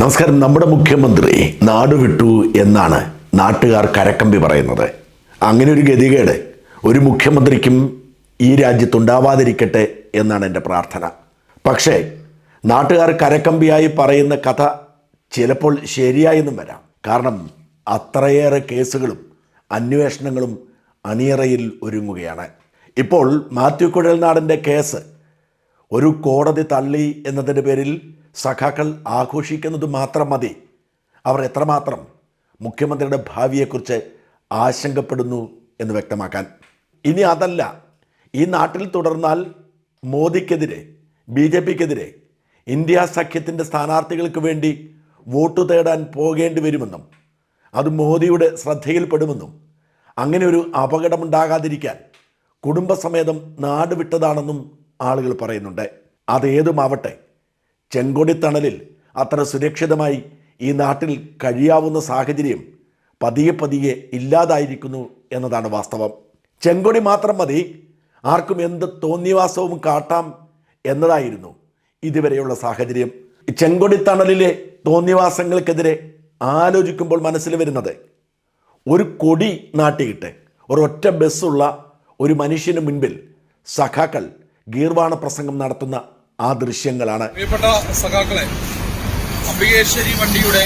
നമസ്കാരം. നമ്മുടെ മുഖ്യമന്ത്രി നാടുവിട്ടു എന്നാണ് നാട്ടുകാർ കരക്കമ്പി പറയുന്നത്. അങ്ങനെ ഒരു ഗതികേട് ഒരു മുഖ്യമന്ത്രിക്കും ഈ രാജ്യത്തുണ്ടാവാതിരിക്കട്ടെ എന്നാണ് എന്റെ പ്രാർത്ഥന. പക്ഷേ നാട്ടുകാർ കരക്കമ്പിയായി പറയുന്ന കഥ ചിലപ്പോൾ ശരിയായെന്നും വരാം. കാരണം അത്രയേറെ കേസുകളും അന്വേഷണങ്ങളും അണിയറയിൽ ഒരുങ്ങുകയാണ്. ഇപ്പോൾ മാത്യു കുഴൽനാടന്റെ കേസ് ഒരു കോടതി തള്ളി എന്നതിന്റെ പേരിൽ സഖാക്കൾ ആഘോഷിക്കുന്നത് മാത്രം മതി. അവർ എത്രമാത്രം മുഖ്യമന്ത്രിയുടെ ഭാവിയെക്കുറിച്ച് ആശങ്കപ്പെടുന്നു എന്ന് വ്യക്തമാക്കാൻ. ഇനി അതല്ല. ഈ നാട്ടിൽ തുടർന്നാൽ മോദിക്കെതിരെ ബി ജെ പിക്കെതിരെ ഇന്ത്യ സഖ്യത്തിന്റെ സ്ഥാനാർത്ഥികൾക്ക് വേണ്ടി വോട്ട് തേടാൻ പോകേണ്ടി വരുമെന്നും അത് മോദിയുടെ ശ്രദ്ധയിൽപ്പെടുമെന്നും അങ്ങനെ ഒരു അപകടമുണ്ടാകാതിരിക്കാൻ കുടുംബസമേതം നാട് വിട്ടതാണെന്നും ആളുകൾ പറയുന്നുണ്ട്. അതേതുമാവട്ടെ ചെങ്കൊടിത്തണലിൽ അത്ര സുരക്ഷിതമായി ഈ നാട്ടിൽ കഴിയാവുന്ന സാഹചര്യം പതിയെ പതിയെ ഇല്ലാതായിരിക്കുന്നു എന്നതാണ് വാസ്തവം. ചെങ്കൊടി മാത്രം മതി. ആർക്കും എന്ത് തോന്നിവാസവും കാട്ടാം എന്നതായിരുന്നു ഇതുവരെയുള്ള സാഹചര്യം. ചെങ്കൊടിത്തണലിലെ തോന്നിവാസങ്ങൾക്കെതിരെ ആലോചിക്കുമ്പോൾ മനസ്സിൽ വരുന്നത് ഒരു കൊടി നാട്ടിയിട്ട് ഒരൊറ്റ ബസ്സുള്ള ഒരു മനുഷ്യന് മുൻപിൽ സഖാക്കൾ ഗീർവാണ പ്രസംഗം നടത്തുന്ന ആ ദൃശ്യങ്ങളാണ്. പ്രിയപ്പെട്ട സഖാക്കളെ അംബികേശ്വരി വണ്ടിയുടെ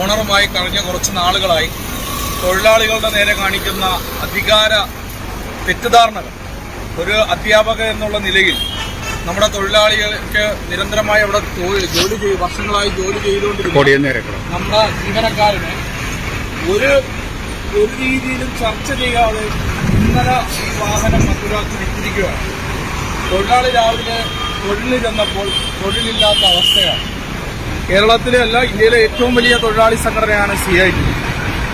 ഓണറുമായി കഴിഞ്ഞ കുറച്ച് നാളുകളായി തൊഴിലാളികളുടെ നേരെ കാണിക്കുന്ന അധികാര തെറ്റിദ്ധാരണകൾ. ഒരു അധ്യാപകൻ എന്നുള്ള നിലയിൽ നമ്മുടെ തൊഴിലാളികൾക്ക് നിരന്തരമായി അവിടെ തൊഴിൽ- ജോലി ചെയ്ത് വർഷങ്ങളായി ജോലി ചെയ്തുകൊണ്ടിരിക്കുന്ന നമ്മുടെ ജീവനക്കാരനെ ഒരു ഒരു രീതിയിലും ചർച്ച ചെയ്യാതെ ഇന്നലെ ഈ വാഹനം മറ്റൊരാൾക്ക് വിറ്റിരിക്കുകയാണ്. തൊഴിലാളി രാവിലെ തൊഴിലിന് ചെന്നപ്പോൾ തൊഴിലില്ലാത്ത അവസ്ഥയാണ്. കേരളത്തിലെ അല്ല ഇന്ത്യയിലെ ഏറ്റവും വലിയ തൊഴിലാളി സംഘടനയാണ് C I T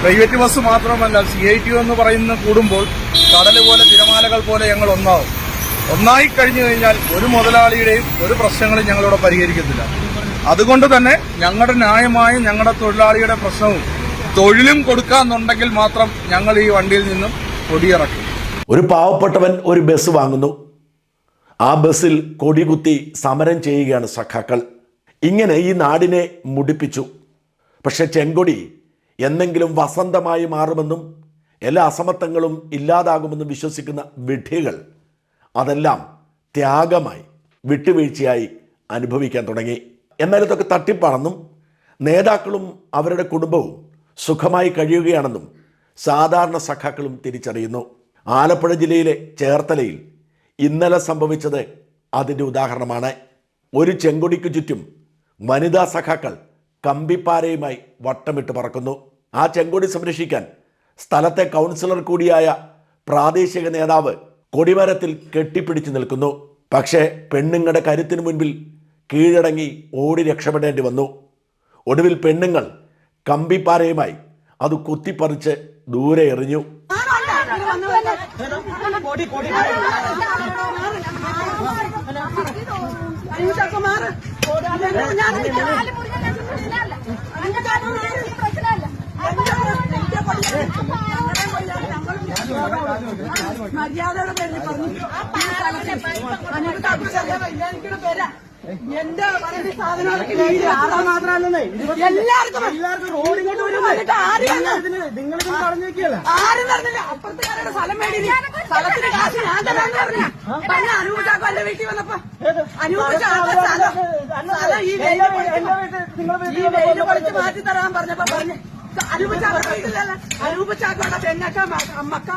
private bus മാത്രമല്ല സി ഐ ടി എന്ന് പറയുന്ന കൂടുമ്പോൾ കടൽ പോലെ തിരമാലകൾ പോലെ ഞങ്ങൾ ഒന്നാവും. ഒന്നായി കഴിഞ്ഞു കഴിഞ്ഞാൽ ഒരു മുതലാളിയുടെയും ഒരു പ്രശ്നങ്ങളും ഞങ്ങളിവിടെ പരിഹരിക്കത്തില്ല. അതുകൊണ്ട് തന്നെ ഞങ്ങളുടെ ന്യായമായ ഞങ്ങളുടെ തൊഴിലാളിയുടെ പ്രശ്നവും തൊഴിലും കൊടുക്കാന്നുണ്ടെങ്കിൽ മാത്രം ഞങ്ങൾ ഈ വണ്ടിയിൽ നിന്നും കൊടിയിറക്കും. ഒരു പാവപ്പെട്ടവൻ ഒരു ബസ് വാങ്ങുന്നു ആ ബസ്സിൽ കൊടികുത്തി സമരം ചെയ്യുകയാണ് സഖാക്കൾ. ഇങ്ങനെ ഈ നാടിനെ മുടിപ്പിച്ചു. പക്ഷെ ചെങ്കൊടി എന്നെങ്കിലും വസന്തമായി മാറുമെന്നും എല്ലാ അസമത്വങ്ങളും ഇല്ലാതാകുമെന്നും വിശ്വസിക്കുന്ന വിഡ്ഢികൾ അതെല്ലാം ത്യാഗമായി വിട്ടുവീഴ്ചയായി അനുഭവിക്കാൻ തുടങ്ങി. എന്നാൽ ഇതൊക്കെ തട്ടിപ്പാണെന്നും നേതാക്കളും അവരുടെ കുടുംബവും സുഖമായി കഴിയുകയാണെന്നും സാധാരണ സഖാക്കളും തിരിച്ചറിയുന്നു. ആലപ്പുഴ ജില്ലയിലെ ചേർത്തലയിൽ ഇന്നലെ സംഭവിച്ചത് അതിന്റെ ഉദാഹരണമാണ്. ഒരു ചെങ്കുടിക്ക് ചുറ്റും വനിതാ സഖാക്കൾ കമ്പിപ്പാരയുമായി വട്ടമിട്ട് പറക്കുന്നു. ആ ചെങ്കൊടി സംരക്ഷിക്കാൻ സ്ഥലത്തെ കൗൺസിലർ കൂടിയായ പ്രാദേശിക നേതാവ് കൊടിമരത്തിൽ കെട്ടിപ്പിടിച്ചു നിൽക്കുന്നു. പക്ഷേ പെണ്ണുങ്ങളുടെ കരുത്തിനു മുൻപിൽ കീഴടങ്ങി ഓടി രക്ഷപ്പെടേണ്ടി വന്നു. ഒടുവിൽ പെണ്ണുങ്ങൾ കമ്പിപ്പാരയുമായി അത് കുത്തിപ്പറിച്ച് ദൂരെ എറിഞ്ഞു. മര്യാദയുടെ പേരിൽ പറഞ്ഞു എനിക്കിവിടെ വരാം എന്റെ സാധനങ്ങളൊക്കെ വീട് ആറാം മാത്രമല്ലേ എല്ലാവർക്കും എല്ലാവർക്കും റോഡിങ്ങോട്ട് വന്നിട്ട് ആരും നിങ്ങൾ ആരും നടന്നില്ല അപ്പുറത്തെ കാരുടെ സ്ഥലം മേടി സ്ഥലത്തിന് കാശ് ഞാൻ തരാന്ന് പറഞ്ഞ. പറഞ്ഞ അനൂപ് ചാക്കോ എന്റെ വീട്ടിൽ വന്നപ്പോ അനൂപ് സ്ഥലം സ്ഥലം. ഈ വെയിൽ പൊളിച്ച് മാറ്റി തരാൻ പറഞ്ഞപ്പോ പറഞ്ഞു. അനൂപ് ചാക്കോ കണ്ടില്ലല്ലോ അനൂപ് ചാക്കോടെ പെണ്ണക്ക അമ്മക്ക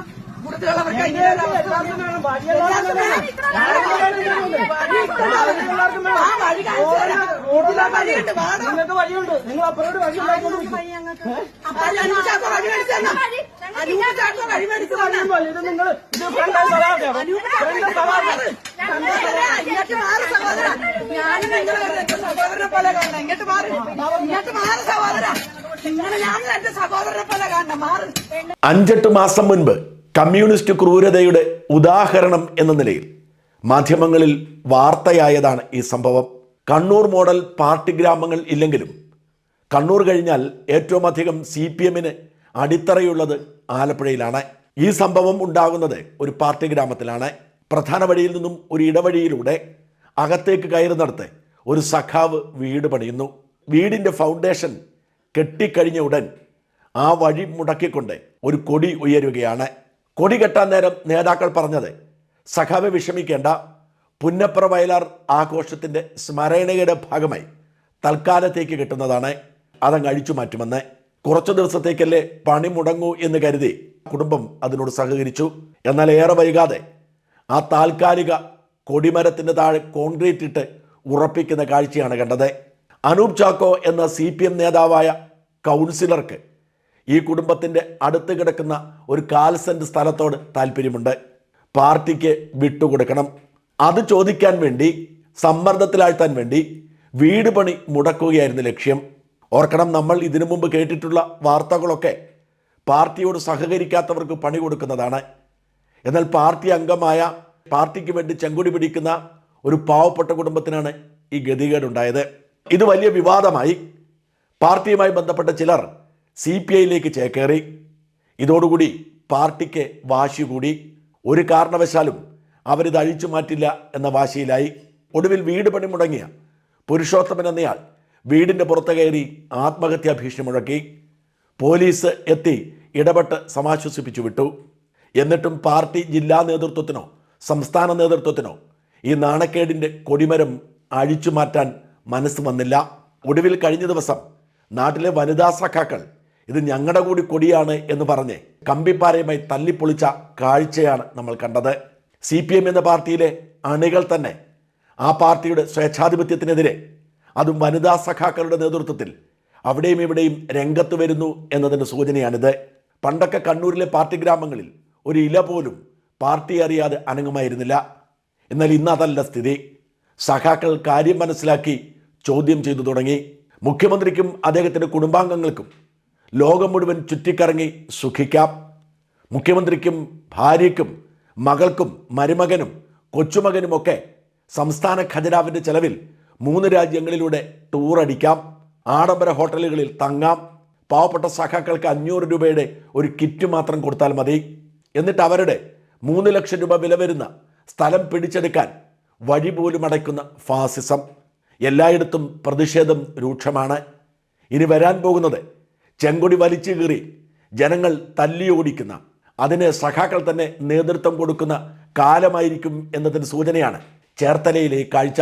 നിങ്ങൾ. ഇത് നിങ്ങൾ ഇങ്ങോട്ട് പോലെ ഇങ്ങോട്ട് ഇങ്ങോട്ട് അഞ്ചെട്ട് മാസം മുൻപ് കമ്മ്യൂണിസ്റ്റ് ക്രൂരതയുടെ ഉദാഹരണം എന്ന നിലയിൽ മാധ്യമങ്ങളിൽ വാർത്തയായതാണ് ഈ സംഭവം. കണ്ണൂർ മോഡൽ പാർട്ടി ഗ്രാമങ്ങൾ ഇല്ലെങ്കിലും കണ്ണൂർ കഴിഞ്ഞാൽ ഏറ്റവും അധികം സി പി എമ്മിന് അടിത്തറയുള്ളത് ആലപ്പുഴയിലാണ്. ഈ സംഭവം ഉണ്ടാകുന്നത് ഒരു പാർട്ടി ഗ്രാമത്തിലാണ്. പ്രധാന വഴിയിൽ നിന്നും ഒരു ഇടവഴിയിലൂടെ അകത്തേക്ക് കയറുന്നിടത്ത് ഒരു സഖാവ് വീട് പണിയുന്നു. വീടിന്റെ ഫൗണ്ടേഷൻ കെട്ടിക്കഴിഞ്ഞ ഉടൻ ആ വഴി മുടക്കിക്കൊണ്ട് ഒരു കൊടി ഉയരുകയാണ്. കൊടി കെട്ടാൻ നേരം നേതാക്കൾ പറഞ്ഞത് സഖാവ് വിഷമിക്കേണ്ട പുന്നപ്ര വയലാർ ആഘോഷത്തിന്റെ സ്മരണയുടെ ഭാഗമായി തൽക്കാലത്തേക്ക് കിട്ടുന്നതാണ് അതങ്ങ് അഴിച്ചു മാറ്റുമെന്ന്. കുറച്ചു ദിവസത്തേക്കല്ലേ പണി മുടങ്ങൂ എന്ന് കരുതി കുടുംബം അതിനോട് സഹകരിച്ചു. എന്നാൽ ഏറെ വൈകാതെ ആ താൽക്കാലിക കൊടിമരത്തിന്റെ താഴെ കോൺക്രീറ്റ് ഇട്ട് ഉറപ്പിക്കുന്ന കാഴ്ചയാണ് കണ്ടത്. അനൂപ് ചാക്കോ എന്ന സി പി എം നേതാവായ കൗൺസിലർക്ക് ഈ കുടുംബത്തിന്റെ അടുത്ത് കിടക്കുന്ന ഒരു കാൽ സെന്റ് സ്ഥലത്തോട് താല്പര്യമുണ്ട്. പാർട്ടിക്ക് വിട്ടുകൊടുക്കണം. അത് ചോദിക്കാൻ വേണ്ടി സമ്മർദ്ദത്തിലാഴ്ത്താൻ വേണ്ടി വീട് പണി മുടക്കുകയായിരുന്നു ലക്ഷ്യം. ഓർക്കണം നമ്മൾ ഇതിനു മുമ്പ് കേട്ടിട്ടുള്ള വാർത്തകളൊക്കെ പാർട്ടിയോട് സഹകരിക്കാത്തവർക്ക് പണി കൊടുക്കുന്നതാണ്. എന്നാൽ പാർട്ടി അംഗമായ പാർട്ടിക്ക് വേണ്ടി ചെങ്കുടി പിടിക്കുന്ന ഒരു പാവപ്പെട്ട കുടുംബത്തിനാണ് ഈ ഗതികേടുണ്ടായത്. ഇത് വലിയ വിവാദമായി. പാർട്ടിയുമായി ബന്ധപ്പെട്ട ചിലർ സി പി ഐയിലേക്ക് ചേക്കേറി ഇതോടുകൂടി പാർട്ടിക്ക് വാശി കൂടി. ഒരു കാരണവശാലും അവരിത് അഴിച്ചു മാറ്റില്ല എന്ന വാശിയിലായി. ഒടുവിൽ വീട് പണി മുടങ്ങിയ പുരുഷോത്തമൻ എന്നയാൾ വീടിന്റെ പുറത്ത് കയറി ആത്മഹത്യാ ഭീഷണി മുഴക്കി. പോലീസ് എത്തി ഇടപെട്ട് സമാശ്വസിപ്പിച്ചു വിട്ടു. എന്നിട്ടും പാർട്ടി ജില്ലാ നേതൃത്വത്തിനോ സംസ്ഥാന നേതൃത്വത്തിനോ ഈ നാണക്കേടിന്റെ കൊടിമരം അഴിച്ചു മാറ്റാൻ മനസ്സ് വന്നില്ല. ഒടുവിൽ കഴിഞ്ഞ ദിവസം നാട്ടിലെ വനിതാ സഖാക്കൾ ഇത് ഞങ്ങളുടെ കൂടി കൊടിയാണ് എന്ന് പറഞ്ഞ് കമ്പിപ്പാരയുമായി തല്ലിപ്പൊളിച്ച കാഴ്ചയാണ് നമ്മൾ കണ്ടത്. സി പി എം എന്ന പാർട്ടിയിലെ അണികൾ തന്നെ ആ പാർട്ടിയുടെ സ്വേച്ഛാധിപത്യത്തിനെതിരെ അതും വനിതാ സഖാക്കളുടെ നേതൃത്വത്തിൽ അവിടെയും ഇവിടെയും രംഗത്ത് വരുന്നു എന്നതിന്റെ സൂചനയാണിത്. പണ്ടൊക്കെ കണ്ണൂരിലെ പാർട്ടി ഗ്രാമങ്ങളിൽ ഒരു ഇല പോലും പാർട്ടി അറിയാതെ അനങ്ങുമായിരുന്നില്ല. എന്നാൽ ഇന്ന് അതല്ല സ്ഥിതി. സഖാക്കൾ കാര്യം മനസ്സിലാക്കി ചോദ്യം ചെയ്തു തുടങ്ങി. മുഖ്യമന്ത്രിക്കും അദ്ദേഹത്തിന്റെ കുടുംബാംഗങ്ങൾക്കും ലോകം മുഴുവൻ ചുറ്റിക്കറങ്ങി സുഖിക്കാം. മുഖ്യമന്ത്രിക്കും ഭാര്യയ്ക്കും മകൾക്കും മരുമകനും കൊച്ചുമകനുമൊക്കെ സംസ്ഥാന ഖജനാവിന്റെ ചെലവിൽ മൂന്ന് രാജ്യങ്ങളിലൂടെ ടൂറടിക്കാം ആഡംബര ഹോട്ടലുകളിൽ തങ്ങാം. പാവപ്പെട്ട സഖാക്കൾക്ക് അഞ്ഞൂറ് രൂപയുടെ ഒരു കിറ്റ് മാത്രം കൊടുത്താൽ മതി. എന്നിട്ട് അവരുടെ മൂന്ന് ലക്ഷം രൂപ വില വരുന്ന സ്ഥലം പിടിച്ചെടുക്കാൻ വഴി പോലും അടയ്ക്കുന്ന ഫാസിസം. എല്ലായിടത്തും പ്രതിഷേധം രൂക്ഷമാണ്. ഇനി വരാൻ പോകുന്നത് ചെങ്കൊടി വലിച്ചു കീറി ജനങ്ങൾ തല്ലിയോടിക്കുന്ന അതിന് സഖാക്കൾ തന്നെ നേതൃത്വം കൊടുക്കുന്ന കാലമായിരിക്കും എന്നതിന് സൂചനയാണ് ചേർത്തലയിലെ കാഴ്ച.